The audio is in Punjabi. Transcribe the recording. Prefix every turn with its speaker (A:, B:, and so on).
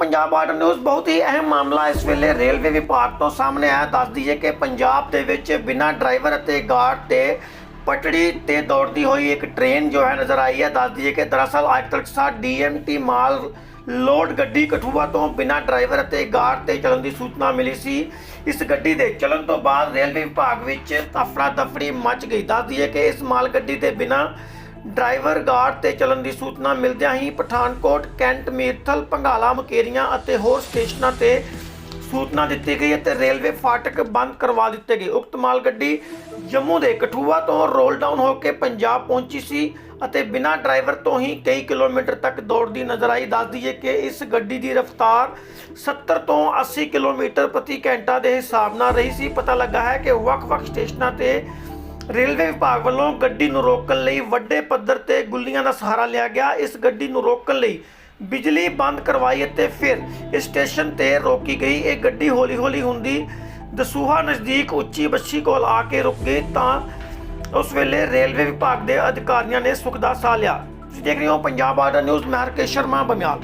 A: ਪੰਜਾਬ ਆਰਡਰ ਨਿਊਜ਼ ਬਹੁਤ ਹੀ ਅਹਿਮ ਮਾਮਲਾ ਇਸ ਵੇਲੇ ਰੇਲਵੇ ਵਿਭਾਗ ਤੋਂ ਸਾਹਮਣੇ ਆਇਆ। ਦੱਸ ਦਈਏ ਕਿ ਪੰਜਾਬ ਦੇ ਵਿੱਚ ਬਿਨਾਂ ਡਰਾਈਵਰ ਅਤੇ ਗਾਰਡ ਤੇ ਪਟੜੀ ਤੇ ਦੌੜਦੀ ਹੋਈ ਇੱਕ ਟ੍ਰੇਨ ਜੋ ਹੈ ਨਜ਼ਰ ਆਈ ਹੈ। ਦੱਸ ਦਈਏ ਕਿ ਦਰਅਸਲ ਅੱਜ ਤੱਕ ਸਾ ਡੀਐਮਟੀ ਮਾਲ ਲੋਡ ਗੱਡੀ ਕਠੂਆ ਤੋਂ ਬਿਨਾਂ ਡਰਾਈਵਰ ਅਤੇ ਗਾਰਡ ਤੇ ਚੱਲਣ ਦੀ ਸੂਚਨਾ ਮਿਲੀ ਸੀ। ਇਸ ਗੱਡੀ ਦੇ ਚੱਲਣ ਤੋਂ ਬਾਅਦ ਰੇਲਵੇ ਵਿਭਾਗ ਵਿੱਚ ਤਫੜਾ ਤਫੜੀ ਮਚ ਗਈ। ਦੱਸ ਦਈਏ ਕਿ ਇਸ ਮਾਲ ਗੱਡੀ ਦੇ ਬਿਨਾਂ ਡਰਾਈਵਰ ਗਾਰਡ ਤੇ ਚੱਲਣ ਦੀ ਸੂਚਨਾ ਮਿਲਦਿਆਂ ਹੀ ਪਠਾਨਕੋਟ, ਕੈਂਟ ਮੀਰਥਲ ਪੰਗਾਲਾ, ਮਕੇਰੀਆਂ ਅਤੇ ਹੋਰ ਸਟੇਸ਼ਨਾਂ ਤੇ ਸੂਚਨਾ ਦਿੱਤੀ ਗਈ ਅਤੇ ਰੇਲਵੇ ਫਾਟਕ ਬੰਦ ਕਰਵਾ ਦਿੱਤੇ ਗਏ। ਉਕਤ ਮਾਲ ਗੱਡੀ ਜੰਮੂ ਦੇ ਕਠੂਆ ਤੋਂ ਰੋਲ ਡਾਊਨ ਹੋ ਕੇ ਪੰਜਾਬ ਪਹੁੰਚੀ ਸੀ ਅਤੇ ਬਿਨਾਂ ਡਰਾਈਵਰ ਤੋਂ ਹੀ ਕਈ ਕਿਲੋਮੀਟਰ ਤੱਕ ਦੌੜਦੀ ਨਜ਼ਰ ਆਈ। ਦੱਸ ਦਈਏ ਕਿ ਇਸ ਗੱਡੀ ਦੀ ਰਫ਼ਤਾਰ 70 ਤੋਂ 80 ਕਿਲੋਮੀਟਰ ਪ੍ਰਤੀ ਘੰਟਾ ਦੇ ਹਿਸਾਬ ਨਾਲ ਰਹੀ ਸੀ। ਪਤਾ ਲੱਗਾ ਹੈ ਕਿ ਵੱਖ-ਵੱਖ ਸਟੇਸ਼ਨਾਂ ਤੇ ਰੇਲਵੇ ਵਿਭਾਗ ਵੱਲੋਂ ਗੱਡੀ ਨੂੰ ਰੋਕਣ ਲਈ ਵੱਡੇ ਪੱਧਰ ਤੇ ਗੁੱਲੀਆਂ ਦਾ ਸਹਾਰਾ ਲਿਆ ਗਿਆ। ਇਸ ਗੱਡੀ ਨੂੰ ਰੋਕਣ ਲਈ ਬਿਜਲੀ ਬੰਦ ਕਰਵਾਈ ਅਤੇ ਫਿਰ ਇਸ ਸਟੇਸ਼ਨ ਤੇ ਰੋਕੀ ਗਈ। ਇਹ ਗੱਡੀ ਹੌਲੀ-ਹੌਲੀ ਹੁੰਦੀ ਦਸੂਹਾ ਨਜ਼ਦੀਕ ਉੱਚੀ ਬੱਛੀ ਕੋਲ ਆ ਕੇ ਰੁਕ ਗਈ ਤਾਂ ਉਸ ਵੇਲੇ ਰੇਲਵੇ ਵਿਭਾਗ ਦੇ ਅਧਿਕਾਰੀਆਂ ਨੇ ਸੁੱਖ ਦਾ ਸਾਹ ਲਿਆ। ਤੁਸੀਂ ਦੇਖ ਰਹੇ ਹੋ ਪੰਜਾਬ ਆਰਡਰ ਨਿਊਜ਼, ਮੈਂ ਹਰਕੇਸ਼ ਸ਼ਰਮਾ, ਬਮਿਆਲ।